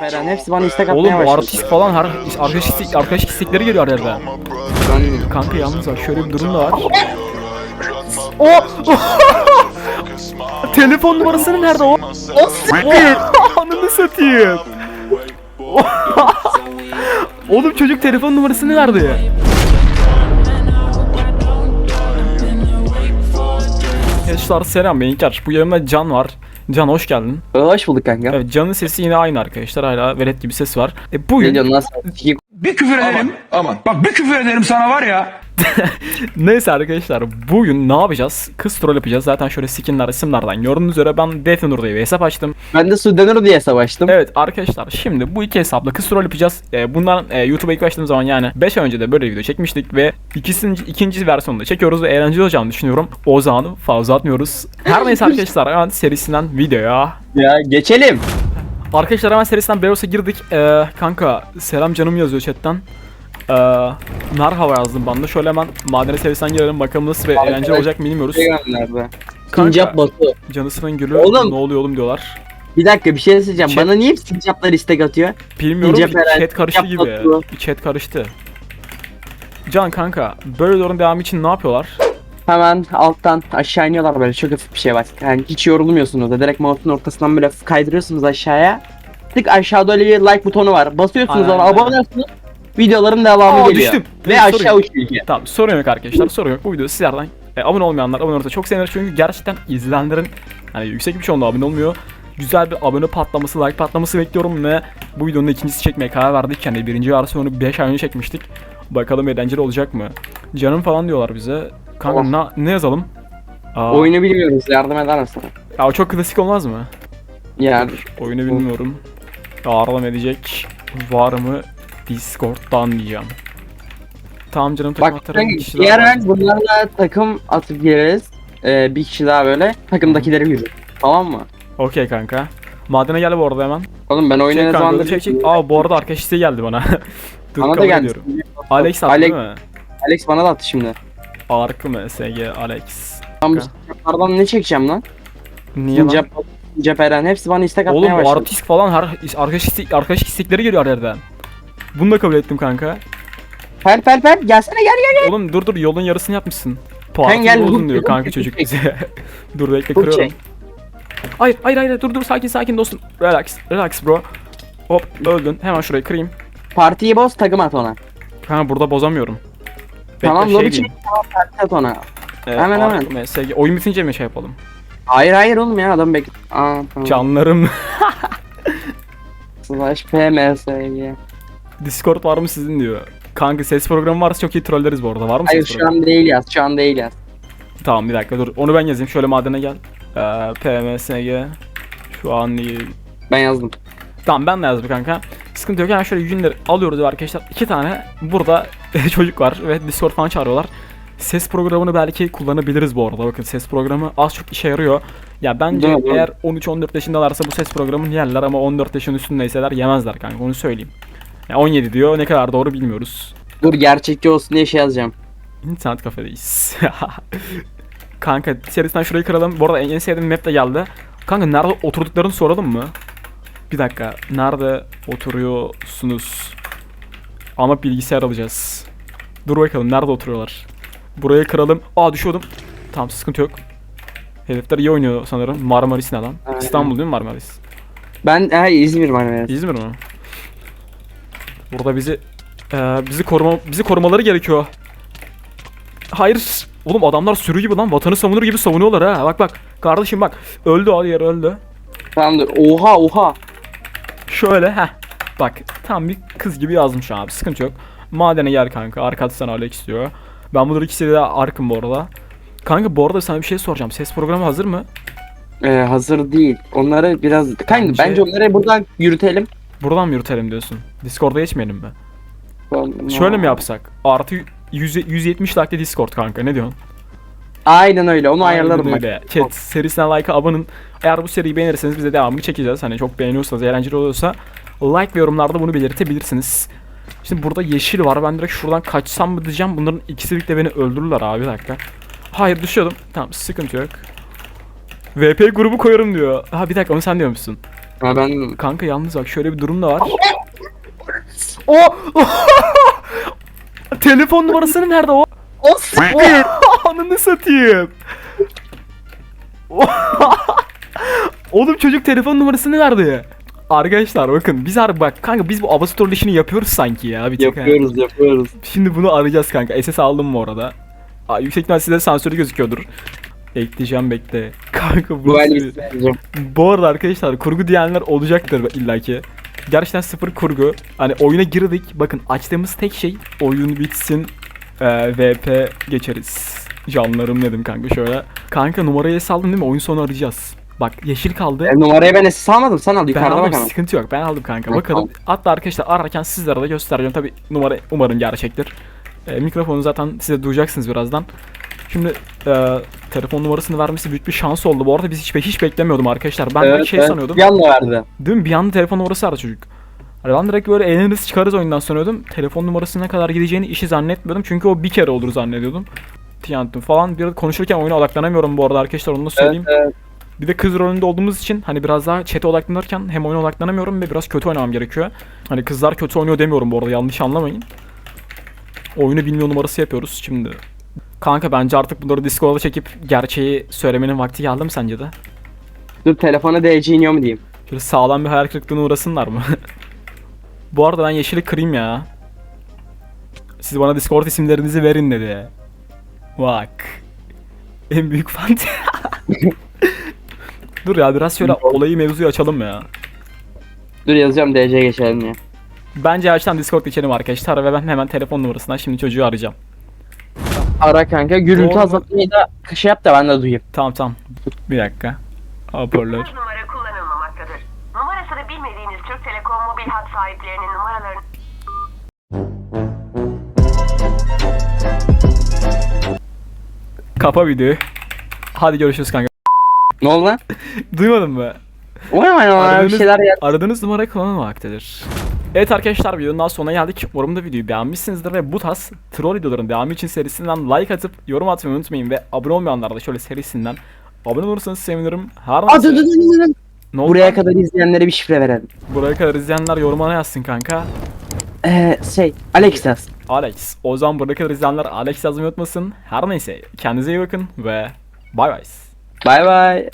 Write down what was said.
Eren hepsi bana istek atmaya Oğlum başladı. artist falan her arkadaş istek, arkadaş istekleri geliyor her yerden. Ben- Kanka yalnız bak şöyle bir durum da var. O Telefon numarası nerede o? O siktir. Ananı satayım. Oğlum çocuk telefon numarasını verdi. Arkadaşlar selam ben İlker. Bu yanımda Can var. Can hoş geldin. Hoş bulduk kanka. Evet Can'ın sesi yine aynı arkadaşlar. Hala velet gibi ses var. E, Ne bugün diyorsun lan sen? Bir küfür ederim. Aman. Bak bir küfür ederim sana var ya. Neyse arkadaşlar bugün ne yapacağız? Kız troll yapacağız. Zaten şöyle skinler isimlerden gördüğünüz üzere ben Defnur diye bir hesap açtım. Ben de Sudanur diye savaştım. Evet arkadaşlar şimdi bu iki hesapla kız troll yapacağız. Ee, bundan e, YouTube'a ilk başladığım zaman yani 5 ay önce de böyle bir video çekmiştik ve ikisini, ikinci versiyonunu da çekiyoruz ve eğlenceli olacağını düşünüyorum. O zaman fazla atmıyoruz. Her neyse arkadaşlar hemen serisinden videoya. Ya geçelim. Arkadaşlar hemen serisinden Beros'a girdik. Ee, kanka selam canım yazıyor chatten. Ee, merhaba yazdım de. Şöyle hemen madene serisinden girelim bakalım nasıl Arkadaş- eğlenceli olacak bilmiyoruz. Nerede? Sincap Batu. Canısının gülü Oğlum. ne oluyor oğlum diyorlar. Bir dakika bir şey söyleyeceğim. Chat- Bana niye hep sincaplar istek atıyor? Bilmiyorum Sincap ki Eren, chat karıştı Sincap gibi. Batu. Bir chat karıştı. Can kanka böyle doğrunun devamı için ne yapıyorlar? Hemen alttan aşağı iniyorlar böyle çok hafif bir şey bak. Yani hiç yorulmuyorsunuz da direkt mouse'un ortasından böyle kaydırıyorsunuz aşağıya. Tık aşağıda öyle bir like butonu var. Basıyorsunuz Aynen, ona aynen. abone oluyorsunuz. Videoların devamı Aa, geliyor. düştüm. Ve Neyse, aşağı sorun uçuyor. Tamam sorun yok arkadaşlar sorun yok. Bu video sizlerden e, abone olmayanlar abone olursa çok seviniriz çünkü gerçekten izleyenlerin hani yüksek bir çoğunluğu abone olmuyor. Güzel bir abone patlaması, like patlaması bekliyorum ve bu videonun ikincisi çekmeye karar verdik. Yani birinci versiyonu 5 ay önce çekmiştik. Bakalım eğlenceli olacak mı? Canım falan diyorlar bize. Kanka Oh. na- ne yazalım? Aa, Oyunu bilmiyoruz yardım eder misin? ya o çok klasik olmaz mı? Yani Oyunu bilmiyorum. Ağırlam edecek var mı? Discord'dan diyeceğim. Tamam canım takım bak atarım. bir kişi daha diğer var. el bunlarla takım atıp gireriz. Ee, bir kişi daha böyle takımdakileri yürür. Tamam mı? Okey kanka. Madene gel bu arada hemen. Oğlum ben oyunu Çek ne kanka zamandır çek çek. Aa bu arada arkadaş isteği geldi bana. Dur Bana da kabul geldi. ediyorum. Alex attı Alex, değil mi? Alex bana da attı şimdi. Arka mı SG Alex. Tam Kanka. sincaplardan ne çekeceğim lan? Niye lan? Sincap Eren hepsi bana istek atmaya Oğlum başladı. artist falan her arkadaş istek, arkadaş istekleri geliyor her yerden. Bunu da kabul ettim kanka. Fel fel fel gelsene gel gel. Oğlum dur dur yolun yarısını yapmışsın. Sen Puanı gel, bozdun bu- diyor kanka çocuk bize. dur bekle kırıyorum. şey. Hayır hayır hayır dur dur sakin sakin dostum. Relax relax bro. Hop öldün. Hemen şurayı kırayım. Partiyi boz takım at ona. Kanka burada bozamıyorum. Bekle, tamam şey lobi çek tamam parti at ona. Ee, Hemen, hemen. MSG. Oyun bitince mi şey yapalım? Hayır hayır oğlum ya adam bek... Aa tamam. Canlarım. Slash PMSG. Discord var mı sizin diyor. Kanka ses programı varsa çok iyi trolleriz bu arada. Var mı Hayır ses şu programı? an değil yaz şu an değil yaz. Tamam bir dakika dur. Onu ben yazayım. Şöyle madene gel. Ee, PMSG. Şu an değil. Ben yazdım. Tamam ben de yazdım kanka. Sıkıntı yok. Yani şöyle yünleri alıyoruz arkadaşlar. İki tane burada çocuk var ve Discord falan çağırıyorlar. Ses programını belki kullanabiliriz bu arada. Bakın ses programı az çok işe yarıyor. Ya bence mi? eğer 13-14 yaşındalarsa bu ses programını yerler ama 14 yaşın üstündeyseler yemezler kanka onu söyleyeyim. Ya 17 diyor ne kadar doğru bilmiyoruz. Dur gerçekçi olsun diye şey yazacağım. İnternet kafedeyiz. kanka serisinden şurayı kıralım. Bu arada en, sevdiğim map de geldi. Kanka nerede oturduklarını soralım mı? Bir dakika. Nerede oturuyorsunuz? Ama bilgisayar alacağız. Dur bakalım nerede oturuyorlar? Burayı kıralım. Aa düşüyordum. Tamam sıkıntı yok. Herifler iyi oynuyor sanırım. Marmaris ne lan? Aynen. İstanbul değil mi Marmaris? Ben he İzmir evet. İzmir mi? Burada bizi eee, bizi koruma bizi korumaları gerekiyor. Hayır. Oğlum adamlar sürü gibi lan vatanı savunur gibi savunuyorlar ha. Bak bak. Kardeşim bak. Öldü al yer öldü. Tamam dur. Oha oha. Şöyle ha. Bak tam bir kız gibi yazmış abi. Sıkıntı yok. Madene gel kanka. Arka sana Alex diyor. Ben bunları ikisi de arkım bu arada. Kanka bu arada sana bir şey soracağım. Ses programı hazır mı? Ee, hazır değil. Onları biraz... Kanka Bence- bence, onları buradan yürütelim. Buradan mı yürütelim diyorsun? Discord'a geçmeyelim mi? Şöyle mi yapsak? Artı 100, 170 like Discord kanka ne diyorsun? Aynen öyle onu Aynen ayarlarım bak. öyle. Chat serisine like'a abonun. Eğer bu seriyi beğenirseniz biz de devamını çekeceğiz. Hani çok beğeniyorsanız, eğlenceli oluyorsa like ve yorumlarda bunu belirtebilirsiniz. Şimdi burada yeşil var. Ben direkt şuradan kaçsam mı diyeceğim. Bunların ikisi birlikte beni öldürürler abi bir dakika. Hayır düşüyordum. Tamam sıkıntı yok. VP grubu koyarım diyor. Ha bir dakika onu sen diyormuşsun. Ha ben Kanka yalnız bak şöyle bir durum da var. o Telefon numarasını nerede o? O siktir. Ananı satayım. Oğlum çocuk telefon numarasını verdi. Arkadaşlar bakın biz harbi bak kanka biz bu Avastor işini yapıyoruz sanki ya bir tek ha. yapıyoruz yapıyoruz. Şimdi bunu arayacağız kanka. SS aldım bu arada. Aa, yüksek ihtimal size sensörü gözüküyordur. Ekleyeceğim bekle. Kanka bu el isteyeceğim. Bu arada arkadaşlar kurgu diyenler olacaktır illaki. Gerçekten sıfır kurgu. Hani oyuna girdik. Bakın açtığımız tek şey oyun bitsin. eee, VP geçeriz. Canlarım dedim kanka şöyle. Kanka numarayı saldın değil mi? Oyun sonu arayacağız. Bak yeşil kaldı. E, numarayı ben SS almadım sen al Ben yukarıda aldım bak ama. sıkıntı yok. Ben aldım kanka. Bakalım. Hatta arkadaşlar ararken sizlere de göstereceğim. Tabi numara umarım gerçektir. E, mikrofonu zaten size duyacaksınız birazdan. Şimdi e, telefon numarasını vermesi büyük bir şans oldu. Bu arada biz hiç, hiç beklemiyordum arkadaşlar. Ben direkt şey sanıyordum. Bir anda verdi. Mi? Bir anda telefon numarası aradı çocuk. Hani ben direkt böyle eğleniriz çıkarız oyundan sanıyordum. Telefon numarasına kadar gideceğini işi zannetmiyordum. Çünkü o bir kere olur zannediyordum. Tiyantum falan. Bir konuşurken oyuna odaklanamıyorum bu arada arkadaşlar onu da söyleyeyim. Evet, evet. Bir de kız rolünde olduğumuz için hani biraz daha chat'e odaklanırken hem oyuna odaklanamıyorum ve biraz kötü oynamam gerekiyor. Hani kızlar kötü oynuyor demiyorum bu arada yanlış anlamayın. Oyunu bilmiyor numarası yapıyoruz şimdi. Kanka bence artık bunları Discord'a çekip gerçeği söylemenin vakti geldi mi sence de? Dur telefona DC iniyor mu diyeyim. Şöyle sağlam bir hayal kırıklığına uğrasınlar mı? bu arada ben yeşili kırayım ya. Siz bana Discord isimlerinizi verin dedi. Bak. En büyük fan. Dur ya biraz şöyle olayı mevzuyu açalım ya. Dur yazacağım DC geçelim ya. Bence açtan Discord geçelim arkadaşlar ve ben hemen telefon numarasından şimdi çocuğu arayacağım. Ara kanka gürültü Doğru azaltmayı da şey yap da ben de duyayım. Tamam tamam. Bir dakika. Hoparlör. Bu numara kullanılmamaktadır. Numarasını bilmediğiniz Türk Telekom mobil hat sahiplerinin numaralarını Kapa videoyu. Hadi görüşürüz kanka. Ne oldu lan? Duymadın mı? O ne lan bir şeyler ya. aradığınız numara kullanılmamaktadır. Evet arkadaşlar videonun daha sonuna geldik. Umarım da videoyu beğenmişsinizdir ve bu tarz troll videoların devamı için serisinden like atıp yorum atmayı unutmayın ve abone olmayanlar da şöyle serisinden abone olursanız sevinirim. Her dur, dur. Ne oldu Buraya kadar izleyenlere bir şifre verelim. Buraya kadar izleyenler yoruma ne yazsın kanka? Eee şey Alex yaz. Alex. O zaman buraya kadar izleyenler Alex yazmayı unutmasın. Her neyse kendinize iyi bakın ve bay bay. Bay bay.